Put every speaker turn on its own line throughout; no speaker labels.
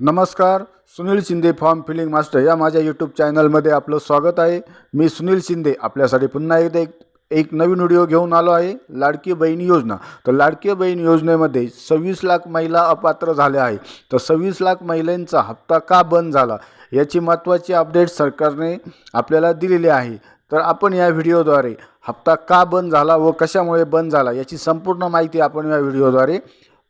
नमस्कार Sunil Shinde form filling master या माझ्या यूट्यूब चॅनलमध्ये आपलं स्वागत आहे. मी सुनील शिंदे आपल्यासाठी पुन्हा एकदा एक एक नवीन व्हिडिओ घेऊन आलो आहे लाडकी बहीण योजना. तर लाडकी बहीण योजनेमध्ये सव्वीस लाख महिला अपात्र झाल्या आहे तर सव्वीस लाख महिलांचा हप्ता का बंद झाला? याची महत्त्वाची अपडेट सरकारने आपल्याला दिलेली आहे. तर आपण या व्हिडिओद्वारे हप्ता का बंद झाला व कशामुळे बंद झाला याची संपूर्ण माहिती आपण या व्हिडिओद्वारे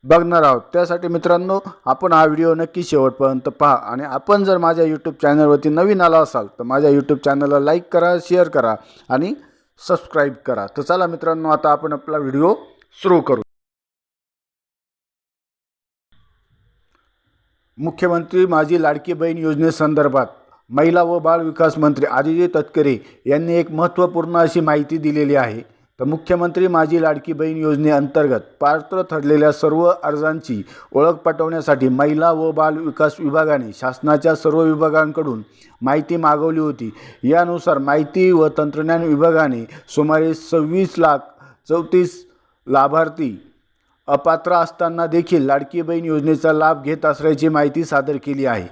बघणार आहोत. त्यासाठी मित्रांनो आपण हा व्हिडिओ नक्की शेवटपर्यंत पहा. आणि आपण जर माझ्या यूट्यूब चॅनलवरती नवीन आला असाल तर माझ्या यूट्यूब चॅनलला लाईक करा शेअर करा आणि सबस्क्राईब करा. तर चला मित्रांनो आता आपण आपला व्हिडिओ सुरू करू. मुख्यमंत्री माझी लाडकी बहीण योजनेसंदर्भात महिला व बाल विकास मंत्री आदित्य तटकरे यांनी एक महत्त्वपूर्ण अशी माहिती दिलेली आहे. तर मुख्यमंत्री माझी लाडकी बहीण योजनेअंतर्गत पात्र ठरलेल्या सर्व अर्जांची ओळख पटवण्यासाठी महिला व बाल विकास विभागाने शासनाच्या सर्व विभागांकडून माहिती मागवली होती. यानुसार माहिती व तंत्रज्ञान विभागाने सुमारे सव्वीस लाख चौतीस लाभार्थी अपात्र असताना देखील लाडकी बहीण योजनेचा लाभ घेत असल्याची माहिती सादर केली आहे.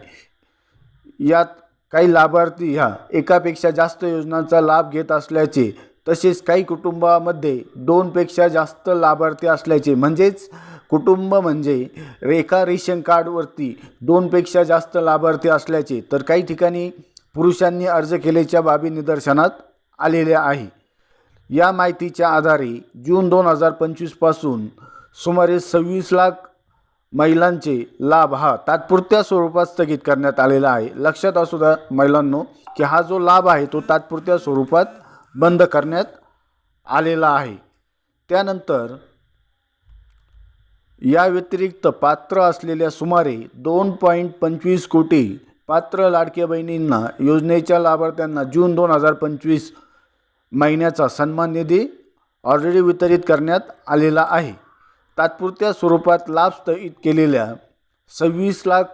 यात काही लाभार्थी ह्या एकापेक्षा जास्त योजनांचा लाभ घेत असल्याचे तसेच काही कुटुंबामध्ये दोनपेक्षा जास्त लाभार्थी असल्याचे म्हणजेच कुटुंब म्हणजे रेखा रेशन कार्डवरती दोनपेक्षा जास्त लाभार्थी असल्याचे तर काही ठिकाणी पुरुषांनी अर्ज केल्याच्या बाबी निदर्शनात आलेल्या आहे. या माहितीच्या आधारे जून दोन हजार पंचवीसपासून सुमारे सव्वीस लाख महिलांचे लाभ हा तात्पुरत्या स्वरूपात स्थगित करण्यात आलेला आहे. लक्षात असू द्या महिलांनो की हा जो लाभ आहे तो तात्पुरत्या स्वरूपात बंद करण्यात आलेला आहे. त्यानंतर या व्यतिरिक्त पात्र असलेल्या सुमारे दोन पॉईंट पंचवीस कोटी पात्र लाडक्या बहिणींना योजनेच्या लाभार्थ्यांना जून दोन हजार पंचवीस महिन्याचा सन्मान निधी ऑलरेडी वितरित करण्यात आलेला आहे. तात्पुरत्या स्वरूपात लाभ स्थगित केलेल्या सव्वीस लाख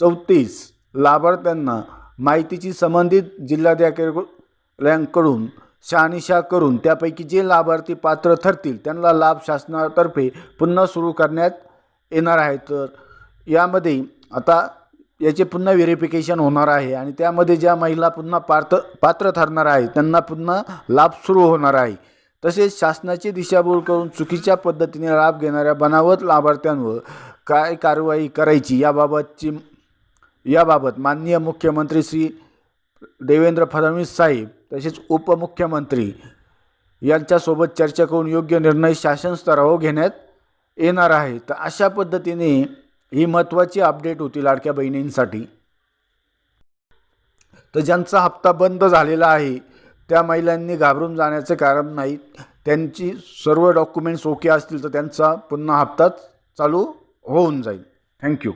चौतीस लाभार्थ्यांना माहितीची संबंधित जिल्हाधिकाऱ्यांकडून शहानिशा करून त्यापैकी जे लाभार्थी पात्र ठरतील त्यांना लाभ शासनातर्फे पुन्हा सुरू करण्यात येणार आहे. तर यामध्ये आता याचे पुन्हा व्हेरिफिकेशन होणार आहे आणि त्यामध्ये ज्या महिला पुन्हा पात्र पात्र ठरणार आहे त्यांना पुन्हा लाभ सुरू होणार आहे. तसेच शासनाची दिशाभूल करून चुकीच्या पद्धतीने लाभ घेणाऱ्या बनावट लाभार्थ्यांवर काय कारवाई करायची याबाबतची याबाबत माननीय मुख्यमंत्री श्री देवेंद्र फडणवीस साहेब तसेच उपमुख्यमंत्री यांच्यासोबत चर्चा करून योग्य निर्णय शासन स्तरावर घेण्यात येणार आहे. तर अशा पद्धतीने ही महत्त्वाची अपडेट होती लाडक्या बहिणींसाठी. तर ज्यांचा हप्ता बंद झालेला आहे त्या महिलांनी घाबरून जाण्याचं कारण नाही. त्यांची सर्व डॉक्युमेंट्स ओके असतील तर त्यांचा पुन्हा हप्ताच चालू होऊन जाईल. थँक्यू